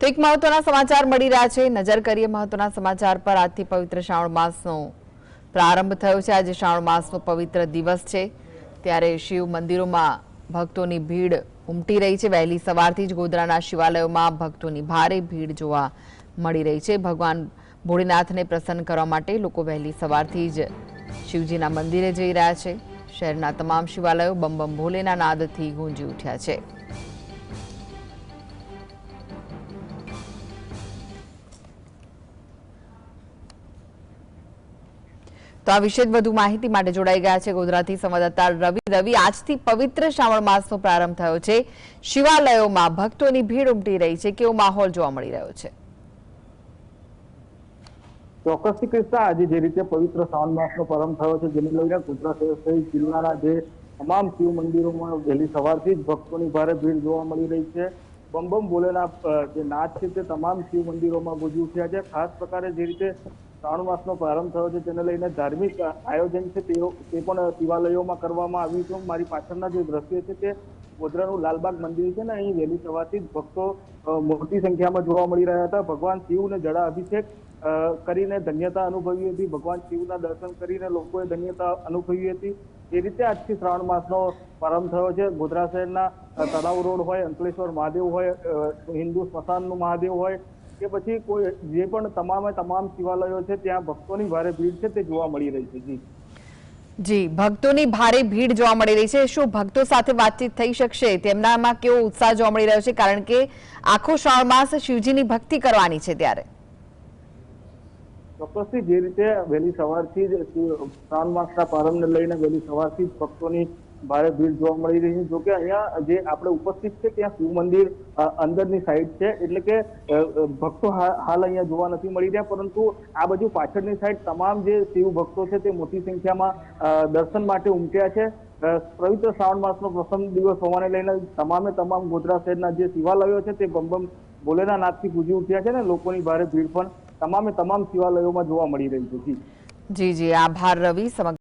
તો એક મહત્વના સમાચાર મળી રહ્યા છે. નજર કરીએ મહત્વના સમાચાર પર. આજથી પવિત્ર શ્રાવણ માસનો પ્રારંભ થયો છે. આજે શ્રાવણ માસનો પવિત્ર દિવસ છે. ત્યારે શિવ મંદિરોમાં ભક્તોની ભીડ ઉમટી રહી છે. વહેલી સવારથી જ ગોધરાના શિવાલયોમાં ભક્તોની ભારે ભીડ જોવા મળી રહી છે. ભગવાન ભોળેનાથને પ્રસન્ન કરવા માટે લોકો વહેલી સવારથી જ શિવજીના મંદિરે જઈ રહ્યા છે. શહેરના તમામ શિવાલયો બમ બમ ભોલેના નાદથી ગુંજી ઉઠ્યા છે. તો આ વિશે વધુ માહિતી માટે જોડાઈ ગયા છે ગોધરાથી સંવાદદાતા રવિ. રવિ, આજથી પવિત્ર શ્રાવણ માસનો પ્રારંભ થયો છે. શિવાલયોમાં ભક્તોની ભીડ ઉમટી રહી છે. કેવો માહોલ જોવા મળી રહ્યો છે? ચોક્કસથી ક્રિસ્તા આજે જે રીતે પવિત્ર શ્રાવણ માસનો પ્રારંભ થયો છે, જેને લઈને ગુજરાત જિલ્લાના જે તમામ શિવ મંદિરોમાં વહેલી સવારથી જ ભક્તોની ભારે ભીડ જોવા મળી રહી છે. બમ બમ ભોલેના જે નાદ છે તે તમામ શિવ મંદિરોમાં ગુંજી છે છે. ખાસ પ્રકારે જે રીતે શ્રાવણ માસનો પ્રારંભ થયો છે, તેને લઈને ધાર્મિક આયોજન છે તેઓ તે પણ શિવાલયોમાં કરવામાં આવ્યું છે. મારી પાછળના જે દ્રશ્ય છે, તે ગોધરાનું લાલબાગ મંદિર છે ને, અહીં વહેલી સવારથી જ ભક્તો મોટી સંખ્યામાં જોવા મળી રહ્યા હતા. ભગવાન શિવને જળા અભિષેક કરીને ધન્યતા અનુભવી હતી. ભગવાન શિવના દર્શન કરીને લોકોએ ધન્યતા અનુભવી હતી. એ રીતે આજથી શ્રાવણ માસનો પ્રારંભ થયો છે. ગોધરા શહેરના તળાવ રોડ હોય, અંકલેશ્વર મહાદેવ હોય હિન્દુ સ્મશાનનું મહાદેવ હોય કે પછી કોઈ જે પણ તમામે તમામ શિવાલયો છે ત્યાં ભક્તોની ભારે ભીડ છે તે જોવા મળી રહી છે. જી. જી ભક્તોની ભારે ભીડ જોવા મળી રહી છે. શું ભક્તો સાથે વાતચીત થઈ શકશે? તેમનામાં કેવો ઉત્સાહ જોવા મળી રહ્યો છે? કારણ કે આખો શ્રાવણ માસ શિવજીની ભક્તિ કરવાની છે ત્યારે. ચોક્કસથી જે રીતે વહેલી સવારથી જ શ્રાવણ માસના પ્રારંભને લઈને વહેલી સવારથી જ ભક્તોની ભારે ભીડ જોવા મળી રહી છે. જોકે અહીંયા જે આપણે ઉપસ્થિત છે ત્યાં શિવ મંદિર અંદરની સાઈડ છે. એટલે કે ભક્તો હાલ અહીંયા જોવા નથી મળી રહ્યા. પરંતુ આ બાજુ પાછળની સાઈડ તમામ જે શિવ ભક્તો છે તે મોટી સંખ્યામાં દર્શન માટે ઉમટ્યા છે. પવિત્ર શ્રાવણ માસનો પ્રથમ દિવસ હોવાને લઈને તમામે તમામ ગોધરા શહેરના જે શિવાલયો છે તે બમ બમ ભોલેના નાથથી પૂજી ઉઠ્યા છે ને લોકોની ભારે ભીડ પણ તમામે તમામ શિવાલયોમાં જોવા મળી રહી છે. જી જી. આભાર રવિ. સમગ્ર